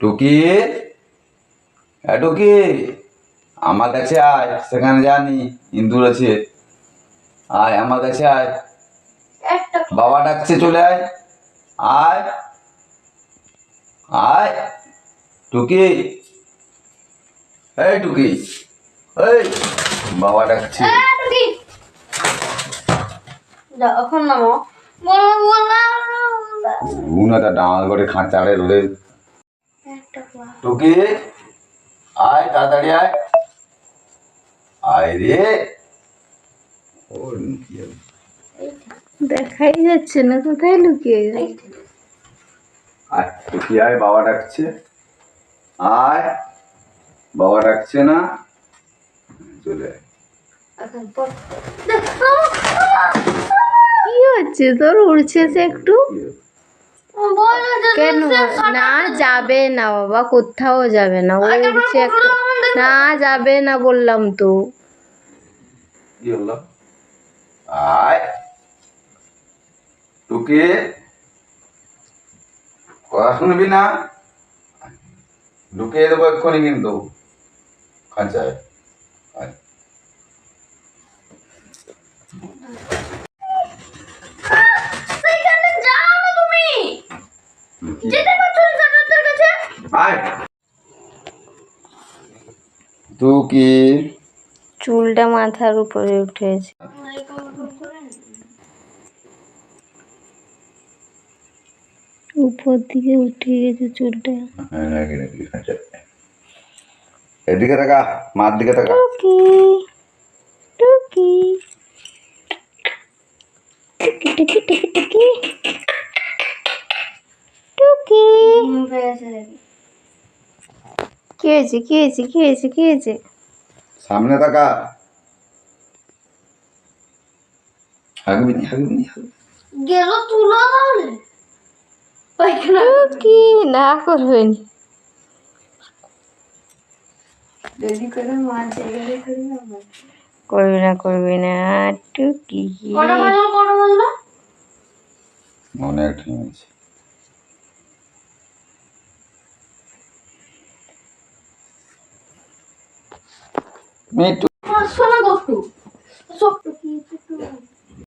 টুকি। এ টুকি। আমার কাছে আয় সেখানে জানি ইন্দুর আছে। আয় আমার কাছে আয়। বাবা ডাকছে চলে আয়। আয়। আয়। টুকি। এই টুকি। এই বাবা ডাকছে। এখন নামো ডাঙাল করে খাঁচাড়ে রোদে। টুকি আয় তাড়াতাড়ি আয়। আয় রে? দেখাই যাচ্ছে না কোথায় লুকিয়ে আয় টুকি আয় বাবা ডাকছে। আয় বাবা ডাকছে না। চলে আয়। হচ্ছে তোর উড়ছে সে একটু। কেন? না যাবে না বাবা কোথাও যাবে না। ও উড়ছে না যাবে না বললাম তো। কি আয়। টুকি কথা শুনবি না? ঢুকিয়ে দেবো এক্ষুনি কিন্তু। খাঁচায় আয়। সেখানে যাও না তুমি যেতে পারছ না জান্নাতের কাছে আয় টুকি চুলটা মাথার উপরে উঠেছে। উপর দিকে উঠে গেছে চুলটা। হ্যাঁ, নাকি, এদিকে তাকা মার দিকে তাকা। টুকি টুকি। টুকি টুকি টুকি টুকি। কি হয়েছে? কি হয়েছে? কি হয়েছে? কি হয়েছে? সামনে হাগবি নি হাগবি নি গেল তুলো তাহলে? পায়খানা টুকি না করবেন দেরি করে মার জায়গায় করি না করবি না করবি না। টুকি। কটা বাজলো কটা বাজলো? অনেক টাইম আছে মিটু পাঁচশো না কত সব